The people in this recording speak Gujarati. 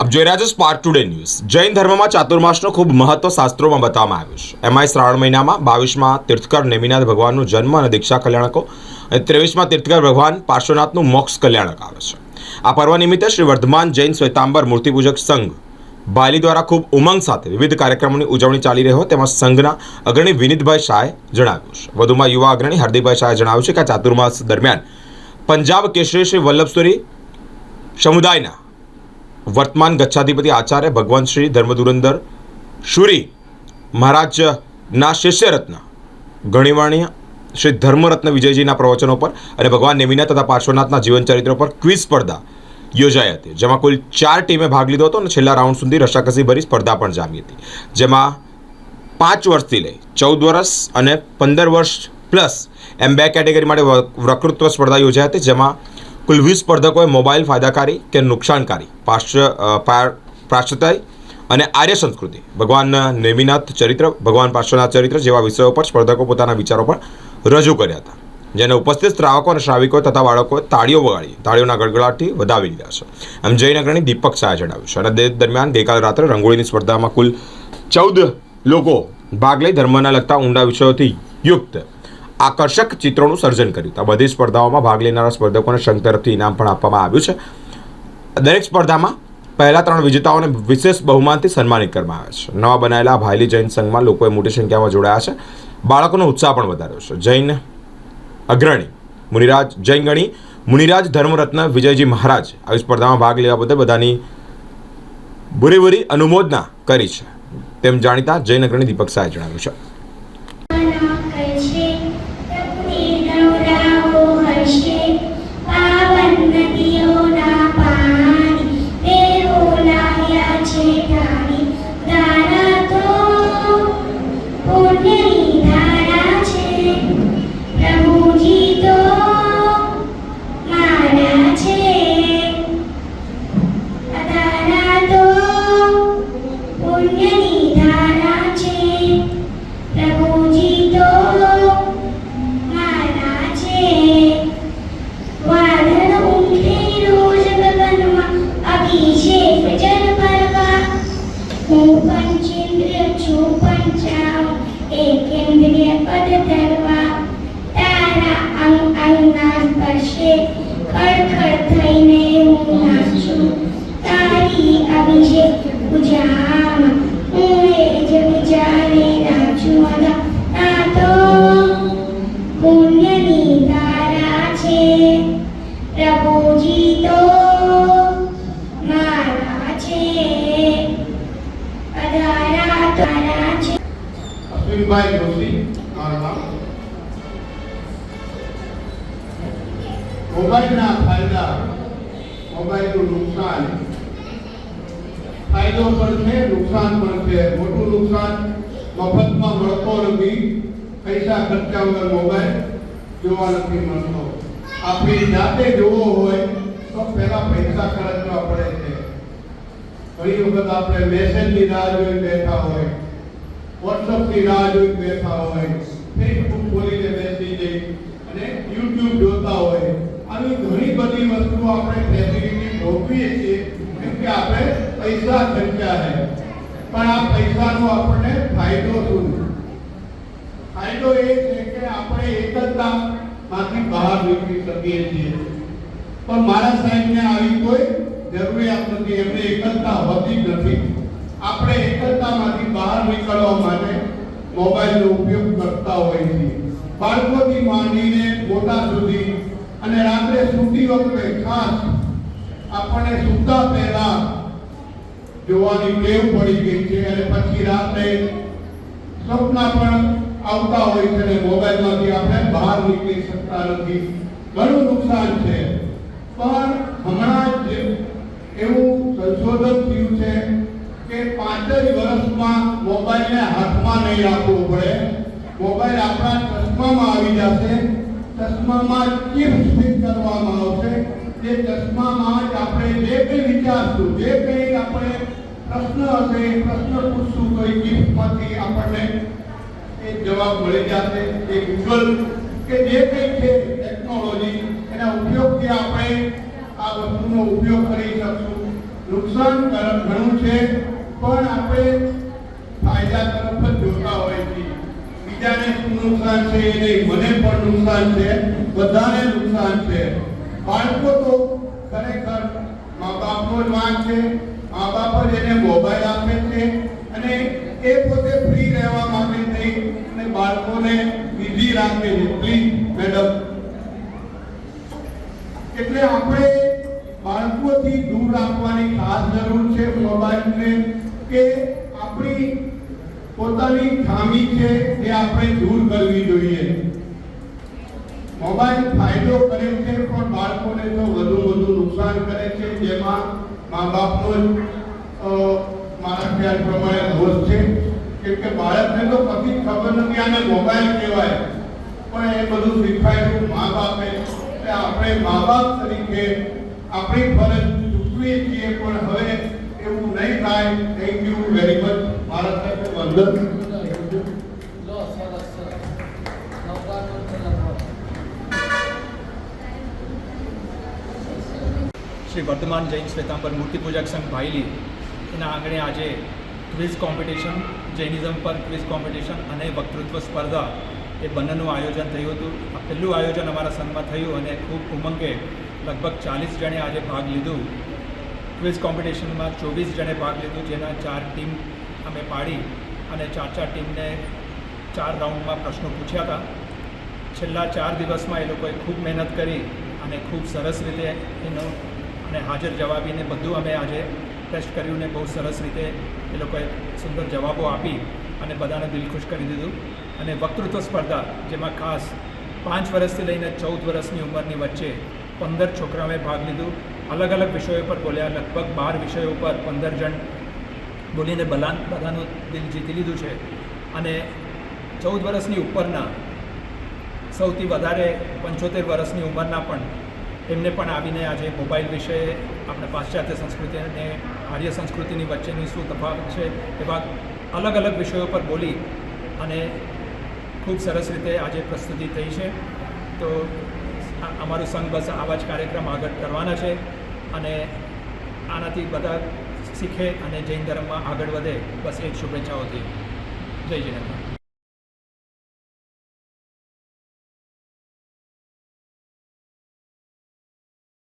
આપ જોઈ રહ્યા છો સ્પાર્ક ટુડે ન્યૂઝ જૈન ધર્મમાં ચાતુર્માસનું ખૂબ મહત્વ શાસ્ત્રોમાં બતાવવામાં આવ્યું છે. એમાંય શ્રાવણ મહિનામાં બાવીસમાં તીર્થકર નેમિનાથ ભગવાનનો જન્મ અને દીક્ષા કલ્યાણકો અને ત્રેવીસમાં તીર્થકર ભગવાન પાર્શ્વનાથનું મોક્ષ કલ્યાણક આવે છે. આ પર્વ નિમિત્તે શ્રી વર્ધમાન જૈન શ્વેતાંબર મૂર્તિપૂજક સંઘ બાયલી દ્વારા ખૂબ ઉમંગ સાથે વિવિધ કાર્યક્રમોની ઉજવણી ચાલી રહ્યો હોય તેમાં સંઘના અગ્રણી વિનીતભાઈ શાહે જણાવ્યું છે. વધુમાં યુવા અગ્રણી હરદીપભાઈ શાહે જણાવ્યું છે કે આ ચાતુર્માસ દરમિયાન પંજાબ કેસરી શ્રી વલ્લભસુરી સમુદાયના વર્તમાન ગચ્છાધિપતિ આચાર્ય ભગવાન શ્રી ધર્મધુરંદર શુરી મહારાજના શિષ્યરત્ન ગણિવાણીય શ્રી ધર્મરત્ન વિજયજીના પ્રવચનો પર અને ભગવાન નેમિના તથા પાર્શ્વનાથના જીવન ચરિત્ર પર ક્વિઝ સ્પર્ધા યોજાઈ હતી, જેમાં કુલ ચાર ટીમે ભાગ લીધો હતો અને છેલ્લા રાઉન્ડ સુધી રસાકસી ભરી સ્પર્ધા પણ જામી હતી, જેમાં પાંચ વર્ષથી લઈ ચૌદ વર્ષ અને પંદર વર્ષ પ્લસ એમ બે કેટેગરી માટે વકૃત્વ સ્પર્ધા યોજાઈ હતી, જેમાં કુલ વીસ સ્પર્ધકોએ મોબાઈલ ફાયદાકારી કે નુકસાનકારી, પાશ્ચ પ્રાશ્ચતાય અને આર્ય સંસ્કૃતિ, ભગવાન નેમિનાથ ચરિત્ર, ભગવાન પાર્શ્વનાથ ચરિત્ર જેવા વિષયો પર સ્પર્ધકો પોતાના વિચારો પણ રજૂ કર્યા હતા. જેને ઉપસ્થિત શ્રાવકો અને શ્રાવિકો તથા બાળકોએ તાળીઓ વગાડી, તાળીઓના ગડગડાટથી વધાવી દીધા છે. એમ જયનગરની દીપક શાહે જણાવ્યું છે. અને તે દરમિયાન ગઈકાલ રાત્રે રંગોળીની સ્પર્ધામાં કુલ ચૌદ લોકો ભાગ લઈ ધર્મના લગતા ઊંડા વિષયોથી યુક્ત આકર્ષક ચિત્રોનું સર્જન કર્યું આ બધી સ્પર્ધાઓમાં ભાગ લેનારા સ્પર્ધકોને સંઘ તરફથી ઇનામ પણ આપવામાં આવ્યું છે. દરેક સ્પર્ધામાં પહેલા ત્રણ વિજેતાઓને વિશેષ બહુમાનથી સન્માનિત કરવામાં આવે છે. નવા બનાયેલા ભાયલી જૈન સંઘમાં લોકોએ મોટી સંખ્યામાં જોડાયા છે. બાળકોનો ઉત્સાહ પણ વધાર્યો છે. જૈન અગ્રણી મુનિરાજ, જૈન ગણી મુનિરાજ ધર્મરત્ન વિજયજી મહારાજ આવી સ્પર્ધામાં ભાગ લેવા બદલ બધાની બુરી બુરી અનુમોદના કરી છે. તેમ જાણીતા જૈન અગ્રણી દીપક શાહે જણાવ્યું છે. મોબાઈલના ફાયદા મોબાઈલનું નુકસાન. ફાયદો પણ છે, નુકસાન પણ છે. મોટું નુકસાન મફતમાં મળતો નથી. પૈસા ખર્ચા વગર મોબાઈલ જોવા નથી મળતો. આપણી જાતે જોવો હોય, તો પહેલા પૈસા ખર્ચવા પડે છે. ઘણી વખત આપણે મેસેજની રાહ જોઈ બેઠા હોય વોટ્સઅપની રાહ જોઈ બેઠા હોય ફેસબુક ખોલીને બેસી જઈ અને યુટ્યુબ જોતા હોય આવી ઘણી બધી વસ્તુઓ આપણે ફેસિલિટી ભોગવીએ છીએ કેમ કે આપણે પૈસા ખર્ચ્યા છે. પણ આ પૈસાનો આપણને ફાયદો શું? ફાયદો એ છે કે આપણે એકલતામાંથી બહાર નીકળી શકીએ છીએ. પણ મારા સાહેબને આવી કોઈ જરૂરિયાત નથી, એમને એકલતા હોતી નથી. આપણે એકલતામાંથી બહાર નીકળવા માટે મોબાઈલનો ઉપયોગ કરતા હોઈએ છીએ. બાળકોથી માંડીને મોટા સુધી અને રાત્રે સૂતી વખતે ખાસ આપણને સૂતા પહેલા જોવાની ટેવ પડી ગઈ છે અને પછી રાત્રે સપના પણ આવતા હોય છે અને મોબાઈલમાંથી આપણે બહાર નીકળી શકતા નથી. ઘણું નુકસાન છે. પણ હમણાં જ એવું સંશોધન થયું છે કે પાંચ જ વર્ષમાં મોબાઈલને હાથમાં નહીં રાખવો પડે. મોબાઈલ આપણા ચશ્મામાં આવી જશે. ચશ્મામાં ચિપ ફિટ કરવામાં આવશે? તે ચશ્મામાં જ આપણે જે કંઈ વિચારશું, જે કંઈ આપણે પ્રશ્ન હશે, એ પ્રશ્ન પૂછશું, તો એ ચિપમાંથી આપણને એ જવાબ મળી જશે. એ ગૂગલ કે જે કંઈ છે ટેકનોલોજી એના ઉપયોગથી આપણે આ વસ્તુનો ઉપયોગ કરી શકશું. નુકસાન ઘણું છે, પણ આપણે ફાયદા તરફ જ જોતા હોય છે બીજાને નુકસાન છે એ મને પણ નુકસાન છે, બધાને નુકસાન છે. બાળકો તો ખરેખર મા બાપનો જ વાંક છે મા બાપ જ એને મોબાઈલ આપે છે અને એ પોતે ફ્રી રહેવા માંગે નહીં અને બાળકોને બિઝી રાખે છે. પ્લીઝ મેડમ એટલે આપણે બાળકોથી દૂર રાખવાની ખાસ જરૂર છે, મોબાઈલને, કે આપણી પોતાની ખામી છે એ આપણે દૂર કરવી જોઈએ. મોબાઈલ ફાયદો કરે છે, પણ બાળકોને તો વધુ વધુ નુકસાન કરે છે, જેમાં મા બાપનો મારા ખ્યાલ પ્રમાણે દોષ છે. કેમ કે બાળકને તો કદી ખબર નથી આને મોબાઈલ કહેવાય. પણ એ બધું શીખવાયેલું મા બાપે એટલે આપણે મા બાપ તરીકે આપણી ફરજ ચૂકવીએ છીએ, પણ હવે એવું નહીં થાય. Thank you very much Shri Vardhaman Jain Shwetambar Murti Pujak Sangh Bhayli, એના આંગણે આજે ક્વિઝ કોમ્પિટિશન, જૈનિઝમ પર ક્વિઝ કોમ્પિટિશન અને વક્તૃત્વ સ્પર્ધા એ બંનેનું આયોજન થયું હતું. આ પહેલું આયોજન અમારા સંઘમાં થયું અને ખૂબ ઉમંગે લગભગ ચાલીસ જણે આજે ભાગ લીધું. ક્વિઝ કોમ્પિટિશનમાં ચોવીસ જણે ભાગ લીધું, જેના ચાર ટીમ અમે પાડી અને ચાર ચાર ટીમને ચાર રાઉન્ડમાં પ્રશ્નો પૂછ્યા હતા. છેલ્લા ચાર દિવસમાં એ લોકોએ ખૂબ મહેનત કરી અને ખૂબ સરસ રીતે એનો અને હાજર જવાબીને બધું અમે આજે ટેસ્ટ કર્યું ને બહુ સરસ રીતે એ લોકોએ સુંદર જવાબો આપી અને બધાને દિલખુશ કરી દીધું. અને વક્તૃત્વ સ્પર્ધા, જેમાં ખાસ પાંચ વર્ષથી લઈને ચૌદ વર્ષની ઉંમરની વચ્ચે પંદર છોકરાઓએ ભાગ લીધું. અલગ અલગ વિષયો પર બોલ્યા, લગભગ બાર વિષયો પર પંદર જણ બોલીને બલાન બધાનું દિલ જીતી લીધું છે. અને ચૌદ વર્ષની ઉપરના, સૌથી વધારે પંચોતેર વર્ષની ઉંમરના પણ એમને પણ આવીને આજે મોબાઈલ વિશે આપણે પાશ્ચાત્ય સંસ્કૃતિ અને આર્ય સંસ્કૃતિની વચ્ચેની શું તફાવત છે એવા અલગ અલગ વિષયો પર બોલી અને ખૂબ સરસ રીતે આજે પ્રસ્તુતિ થઈ છે. તો અમારું સંઘ બસ આવા જ કાર્યક્રમ આગળ કરવાના છે અને આનાથી બધા શીખે અને જૈન ધર્મમાં આગળ વધે બસ એ શુભેચ્છાઓથી. જય જિનેન્દ્ર